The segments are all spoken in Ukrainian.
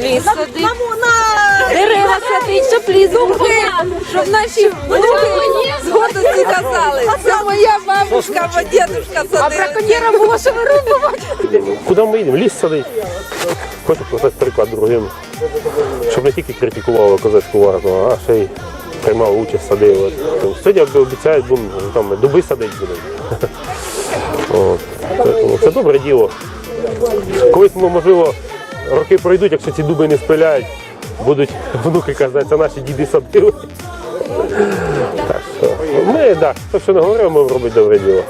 Ліс садить. Дерева садить, щоб ліс був. Щоб наші внуки з гордості казали. Це моя бабушка, або дідушка А садили. браконьєрам було що вирубувати. Куди ми їдемо? Ліс садить. Хочу показати приклад другим. Щоб не тільки критикували козацьку варту, а ще й приймав участь, садив. Сьогодні обіцяють, будемо там дуби садити будемо. Це добре діло. Колись, ну, можливо, роки пройдуть, якщо ці дуби не спиляють, будуть внуки казати, це наші діди садили. Так що ми, так, хто що не говорив, ми робимо добре діло.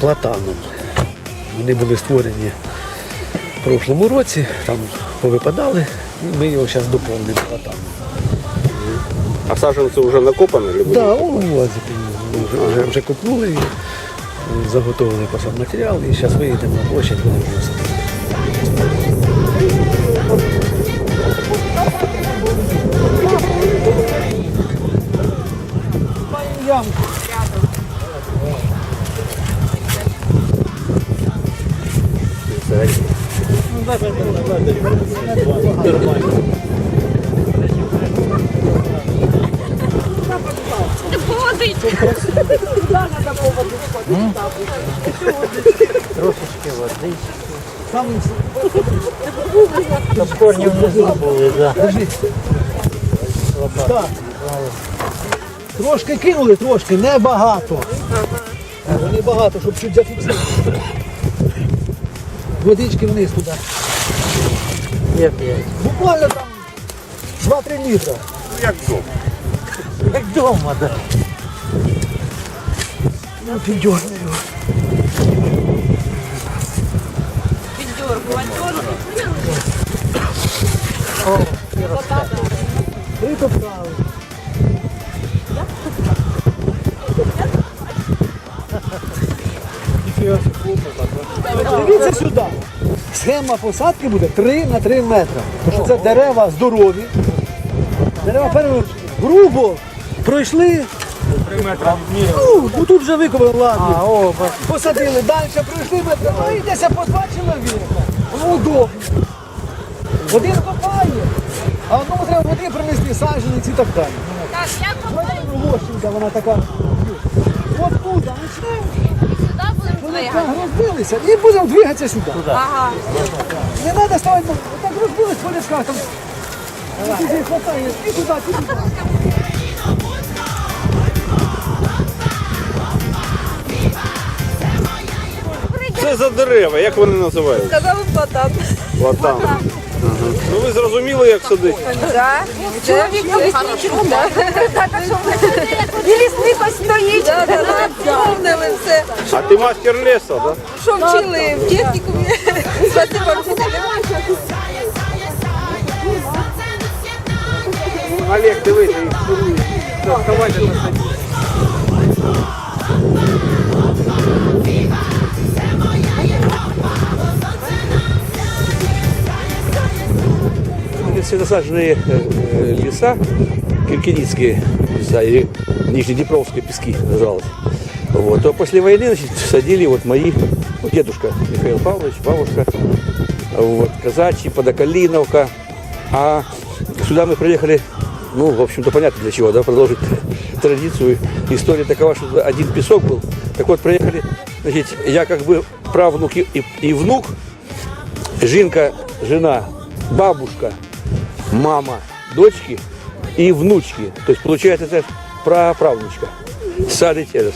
платаном. Вони були створені в прошлому році, там повипадали, і ми його зараз доповнимо платаном. А саженці вже накопані? Так, да, он вже, вже, вже купнули, і заготовили посадматеріал, і зараз виїдемо на площадь, будемо вносити. Трошки кинули, трошки, небагато. Небагато, щоб чуть зафіксувати. Водички вниз туди. Буквально там 2-3 літра. Як вдома, так. Ну, піддьорни його. Притоптали. Дивіться сюди. Схема посадки буде 3 на 3 метри. Тому що це дерева здорові. Дерева перше грубо пройшли. Ну, ну тут вже викопали, ладно. Посадили, далі пройшли метри, ну йдеться по два чоловіка. Воно удобно. Один копає, а одному треба води принести, саджанець і так далі. Так, як Ось Лощинка, вона така. От тут, почнемо, сюди будемо вони двигати? розбилися і будемо двигатися сюди. Ага. Не треба ставити, ну, так розбились по лісках, там. Тут хватає, і туди, і туди. Це за дерева, як вони називаються? Казали платан. Платан. Ага. Ну ви зрозуміли, як садити? Так. Чоловік І лісник ось стоїть. Повнили все. А ти мастер лісу, так? Що вчили в технікумі. Спасибо вчителям. Олег, дивись, ховайте на саді. Святосаженные э, леса, киркиницкие леса, или Нижнеднепровские пески называлось. Вот. То после войны значит, садили вот мои, дедушка Михаил Павлович, бабушка, вот, Казачьи, Подокалиновка. А сюда мы приехали, ну, в общем-то, понятно для чего, да, продолжить традицию. История такова, что один песок был. Так вот, приехали, значит, я как бы правнук и, и- и внук, Жинка, жена, бабушка, мама, дочки и внучки. То есть получается это праправнучка. Садить этот.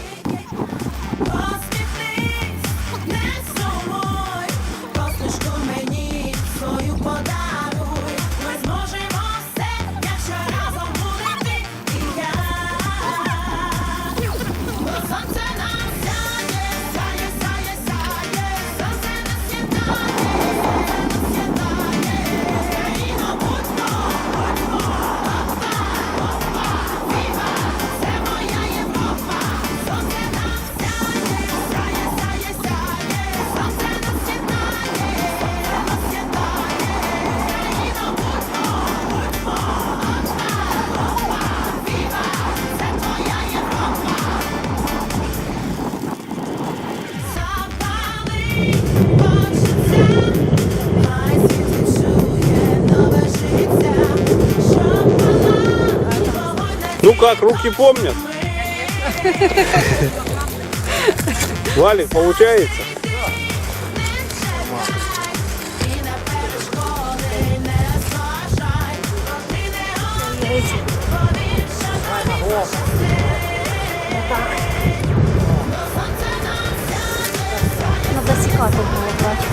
Как, руки помнят? Валик, получается? Надо секатор было брать.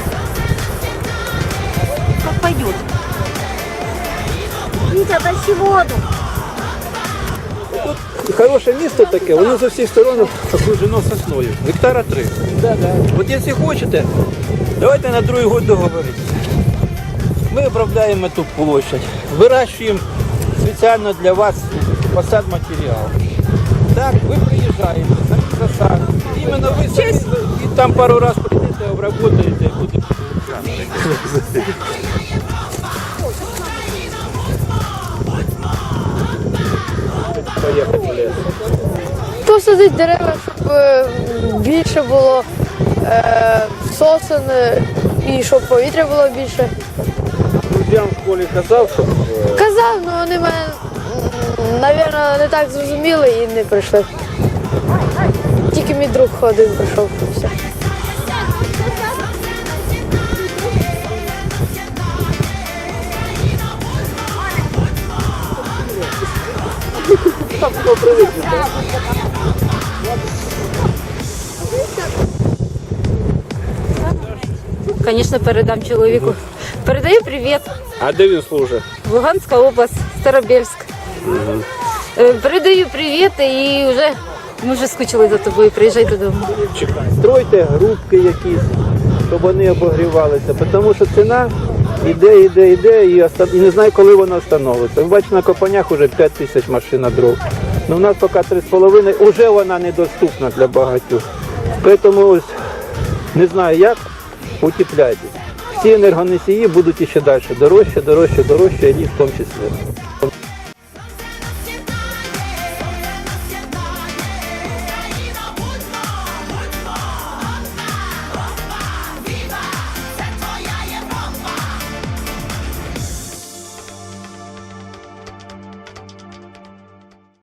Как пойдет. Витя, тащи воду. Хороше місто таке, воно з усіх сторон окружено сосною. Гектара три. От якщо хочете, давайте на другий год договоритися. Ми обробляємо ту площадь, вирощуємо спеціально для вас посад матеріал. Так, ви приїжджаєте, самі засадите. Іменно ви самі, і там пару разів прийдете, обработаєте, буде. Посадити дерева, щоб е, більше було е, сосен е, і щоб повітря було більше. Друзьям в школі казав, щоб е, Казав, але вони мене, мабуть, не так зрозуміли і не прийшли. Тільки мій друг один прийшов. Все. Звісно, передам чоловіку. Передаю привіт. А де він служить? Луганська область, Старобельськ. Е, Передаю привіт і вже ми вже скучили за тобою. Приїжджай додому. Стройте групки якісь, щоб вони обогрівалися, тому що ціна іде, іде, іде, і, оста- і не знаю, коли вона встановиться. Ви бачите, на Копанях вже 5 тисяч машин дров. Ну, у нас поки 3,5, вже вона недоступна для багатьох. Тому ось не знаю як, утепляйтесь. Всі енергоносії будуть іще далі дорожче, дорожче, дорожче, і в тому числі.